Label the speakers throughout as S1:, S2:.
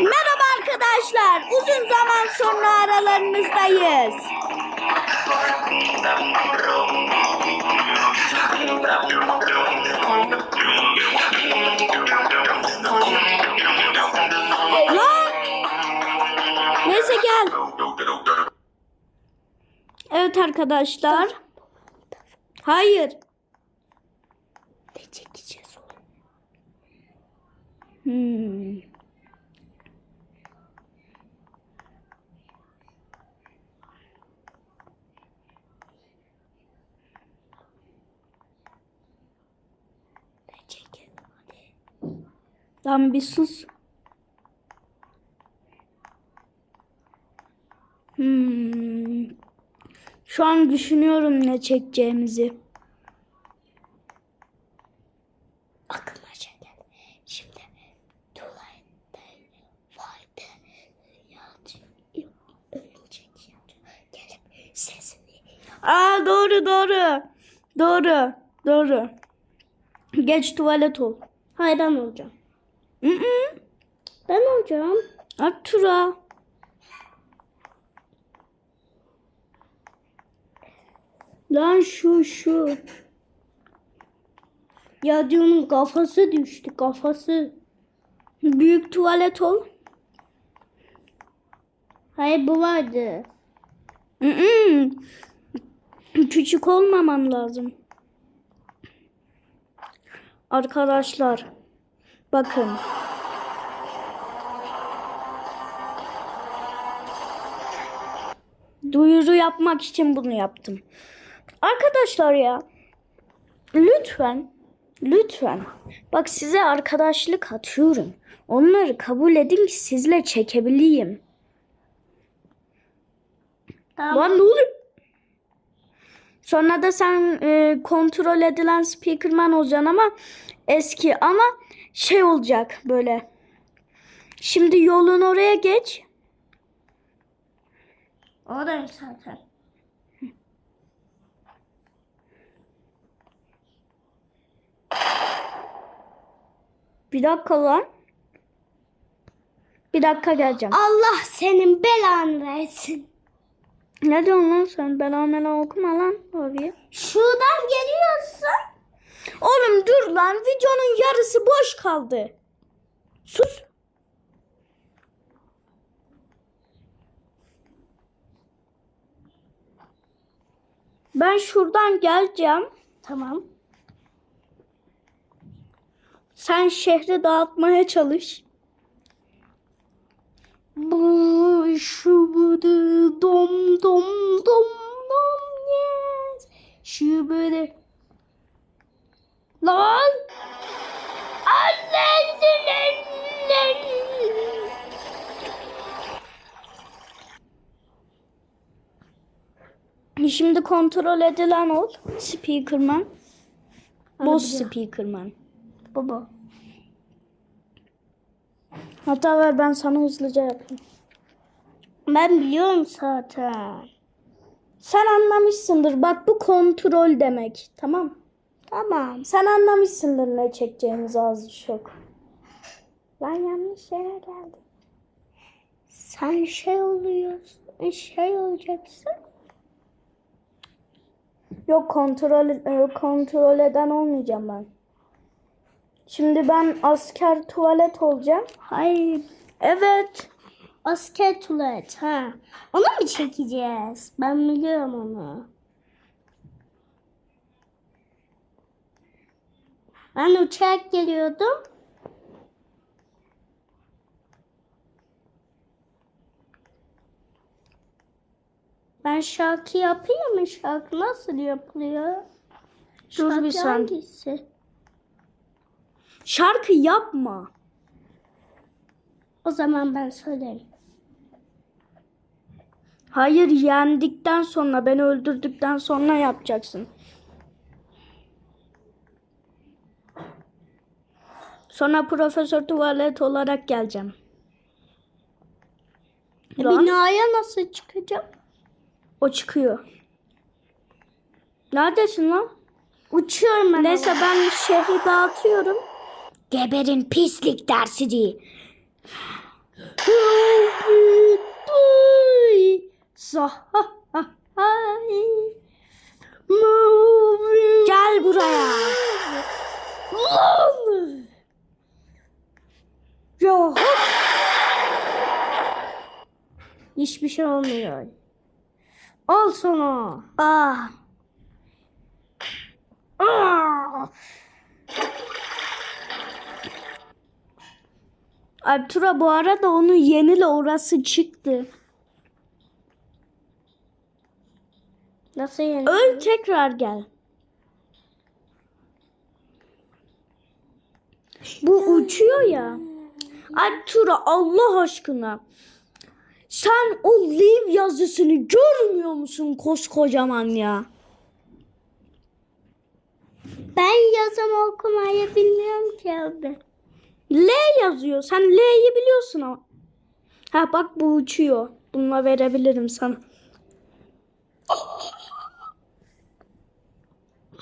S1: Merhaba arkadaşlar. Uzun zaman sonra aralarınızdayız. Lan! Neyse gel. Evet arkadaşlar. Hayır.
S2: Ne çekeceğiz oğlum?
S1: Hmm. Lan bir sus. Hmm. Şu an düşünüyorum ne çekeceğimizi.
S2: Aklıma şey geldi. Şimdi. Gelip sesini
S1: Aa doğru doğru. Doğru. Doğru. Geç tuvalet ol.
S2: Hayır ben olacağım. Ben olacağım.
S1: At tura. Lan şu şu.
S2: Ya diyorum kafası düştü kafası.
S1: Büyük tuvalet ol.
S2: Hayır bu vardı.
S1: Küçük olmaman lazım. Arkadaşlar bakın. Duyuru yapmak için bunu yaptım. Arkadaşlar ya lütfen lütfen bak size arkadaşlık atıyorum. Onları kabul edin ki sizle çekebileyim.
S2: Tamam.
S1: Lan ne oluyor? Sonra da sen e, kontrol edilen speakerman olacaksın ama eski ama şey olacak böyle. Şimdi yolun oraya geç.
S2: Oradayım zaten.
S1: Bir dakika lan. Bir dakika geleceğim.
S2: Allah senin belanı versin.
S1: Ne diyorsun lan sen? Bela mela okuma lan abi.
S2: Şuradan geliyorsun.
S1: Oğlum dur lan videonun yarısı boş kaldı. Sus. Ben şuradan geleceğim.
S2: Tamam.
S1: Sen şehri dağıtmaya çalış.
S2: Bu budu dom dom dom dom yes. Şu budu. Lan.
S1: Şimdi kontrol edilen ol. Speakerman. Boss speakerman.
S2: Baba.
S1: Hatta ver ben sana hızlıca yapayım.
S2: Ben biliyorum zaten.
S1: Sen anlamışsındır. Bak bu kontrol demek. Tamam.
S2: Tamam.
S1: Sen anlamışsındır ne çekeceğimizi az çok. Ben yanlış yere geldim.
S2: Sen şey oluyorsun. Şey olacaksın.
S1: Yok kontrol e, kontrol eden olmayacağım ben. Şimdi ben asker tuvalet olacağım.
S2: Hayır.
S1: Evet.
S2: Asker tuvalet ha. Onu mu çekeceğiz? Ben biliyorum onu. Ben uçak geliyordum. Ben şarkı yapayım mı? Şarkı nasıl yapılıyor?
S1: Dur bir
S2: Şarkı
S1: saniye. Şarkı yapma.
S2: O zaman ben söylerim.
S1: Hayır yendikten sonra beni öldürdükten sonra yapacaksın. Sonra profesör tuvalet olarak geleceğim. Lan,
S2: Binaya nasıl çıkacağım?
S1: o çıkıyor. Neredesin lan?
S2: Uçuyorum ben.
S1: Neyse ben şehri dağıtıyorum.
S2: Geberin pislik dersi değil. Ha ha ha. Moving
S1: Gel buraya.
S2: hop. Hiçbir şey olmuyor. Al sana.
S1: Ah.
S2: Aa!
S1: Artura bu arada onu yenile orası çıktı.
S2: Nasıl yani?
S1: Öl tekrar gel. Bu uçuyor ya. Artura Allah aşkına. Sen o live yazısını görmüyor musun koskocaman ya?
S2: Ben yazımı okumayı bilmiyorum ki abi.
S1: L yazıyor. Sen L'yi biliyorsun ama. Ha bak bu uçuyor. Bununla verebilirim sana.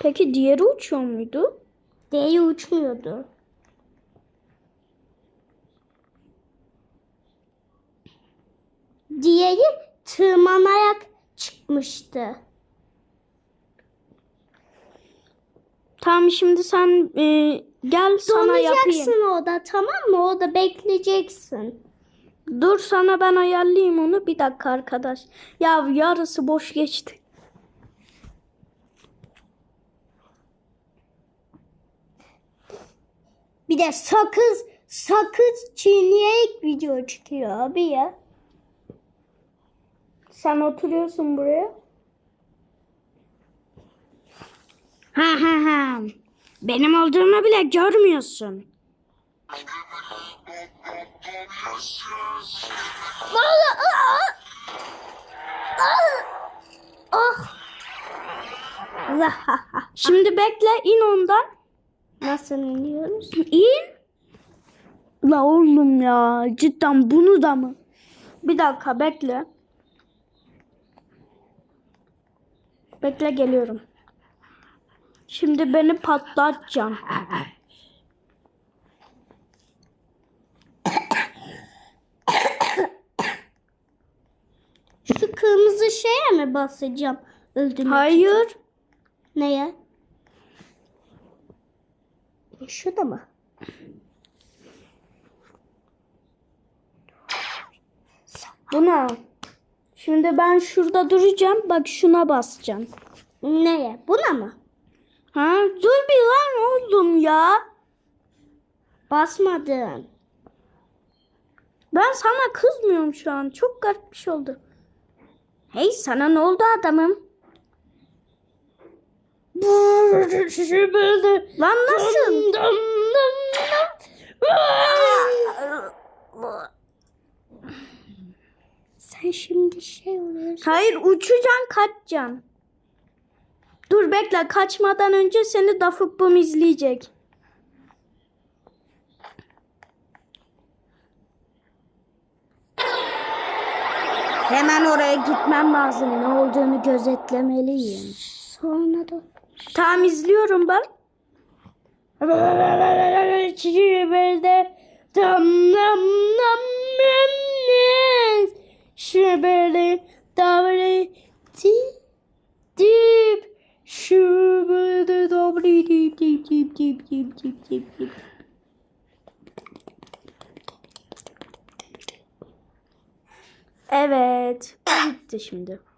S1: Peki diğeri uçuyor muydu?
S2: D'yi uçmuyordu. Diğeri tırmanarak çıkmıştı.
S1: Tamam şimdi sen e, gel sana yapayım.
S2: Donacaksın orada tamam mı? Orada bekleyeceksin.
S1: Dur sana ben ayarlayayım onu. Bir dakika arkadaş. Ya yarısı boş geçti.
S2: Bir de sakız sakız çiğneyerek video çıkıyor abi ya.
S1: Sen oturuyorsun buraya. Ha ha ha. Benim olduğumu bile görmüyorsun. Şimdi bekle in ondan.
S2: Nasıl iniyoruz?
S1: İn. La oğlum ya cidden bunu da mı? Bir dakika bekle. Bekle geliyorum. Şimdi beni patlatacaksın.
S2: Şu kırmızı şeye mi basacağım? Öldürmek
S1: Hayır.
S2: için? Neye? Şurada mı?
S1: Buna. Şimdi ben şurada duracağım. Bak şuna basacağım.
S2: Neye? Buna mı?
S1: Ha? Dur bir lan oğlum ya.
S2: Basmadın.
S1: Ben sana kızmıyorum şu an. Çok garip bir şey oldu. Hey sana ne oldu adamım? Lan nasıl?
S2: Sen şimdi şey oluyorsun.
S1: Hayır uçacaksın kaçacaksın. Dur bekle kaçmadan önce seni Dafuk Bum izleyecek. Hemen oraya gitmem lazım. Ne olduğunu gözetlemeliyim.
S2: Sonra da
S1: Tamam izliyorum ben.
S2: Şibirde tam nam nam nam Şibirde davri ti dip Şibirde davri dip dip dip dip dip dip dip dip
S1: Evet. bu Gitti şimdi.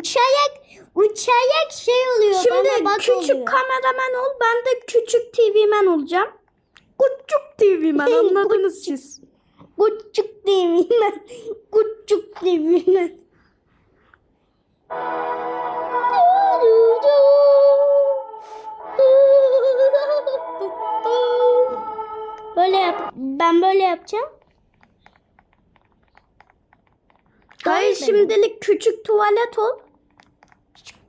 S2: Uçarak uçarak şey oluyor
S1: Şimdi
S2: bana
S1: küçük
S2: oluyor.
S1: kameraman ol. Ben de küçük TV man olacağım. Küçük TV man anladınız siz.
S2: Küçük devimen. Küçük devimen. Böyle yap. Ben böyle yapacağım.
S1: Hayır şimdilik küçük tuvalet ol.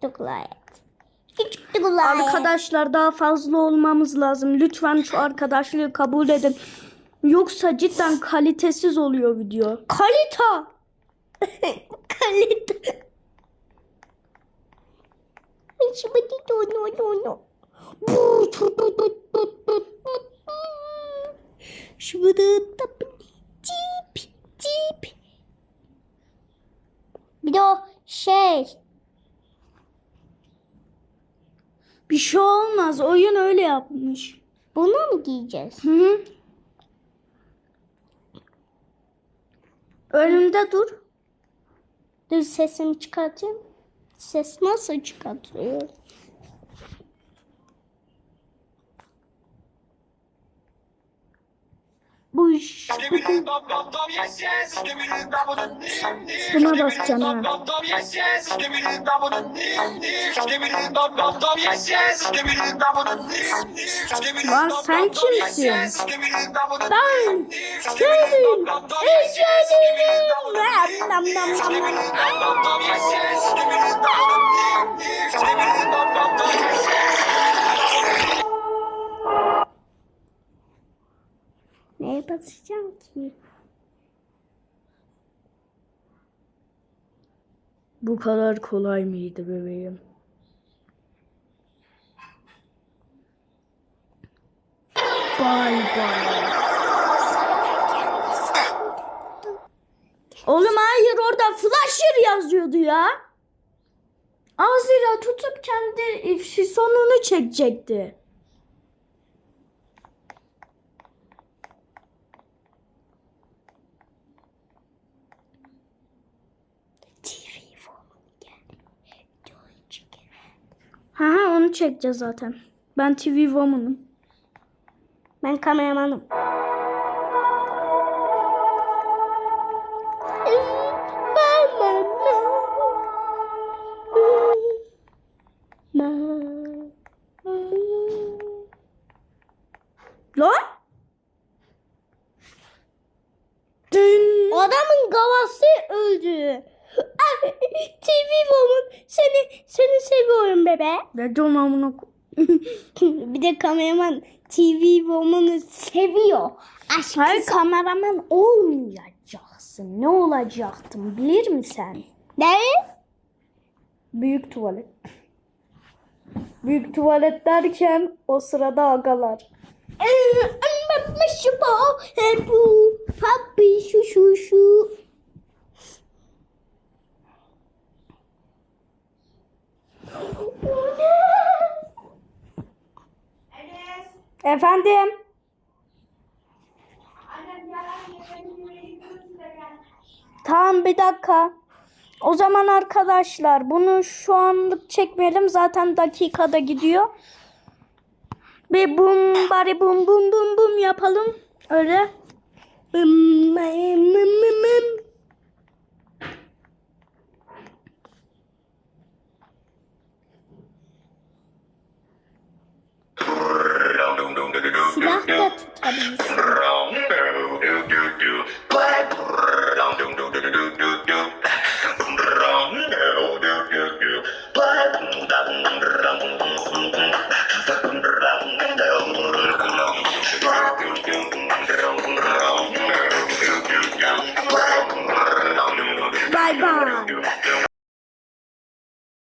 S2: Küçük Goliath. Küçük Goliath.
S1: Arkadaşlar daha fazla olmamız lazım. Lütfen şu arkadaşlığı kabul edin. Yoksa cidden kalitesiz oluyor video. Kalita.
S2: Kalita. Şimdi no no no. Şimdi tip tip. Bir de o şey Bir şey olmaz. Oyun öyle yapmış. Bunu mu giyeceğiz?
S1: Hı hı. Önümde dur.
S2: Dur sesimi çıkartayım. Ses nasıl çıkartıyor? Bu iş.
S1: Buna basacağım ha. Lan sen kimsin?
S2: Ben senin eşyalarım. Nam nam nam nam. Neye basacağım ki?
S1: Bu kadar kolay mıydı bebeğim? Bay bay. Oğlum hayır orada flasher yazıyordu ya. Ağzıyla tutup kendi sonunu çekecekti.
S2: TV falan geldi. Videoyu çekelim.
S1: Ha ha onu çekeceğiz zaten. Ben TV Woman'ım.
S2: Ben kameramanım.
S1: Lan?
S2: Adamın gavası öldü. TV Woman seni seni seviyorum bebe.
S1: Ne diyorsun amına ko-
S2: Bir de kameraman TV Woman'ı seviyor. Aşk
S1: Hayır kameraman olmayacaksın. Ne olacaktın bilir misin?
S2: Ne?
S1: Büyük tuvalet. Büyük tuvalet derken o sırada agalar.
S2: Anne şu bu bu papi şu şu şu.
S1: Efendim? Tamam bir dakika. O zaman arkadaşlar bunu şu anlık çekmeyelim. Zaten dakikada gidiyor. Bir bum bari bum bum bum bum yapalım. Öyle.
S2: Bım, bım, bım, bım, Tubbies.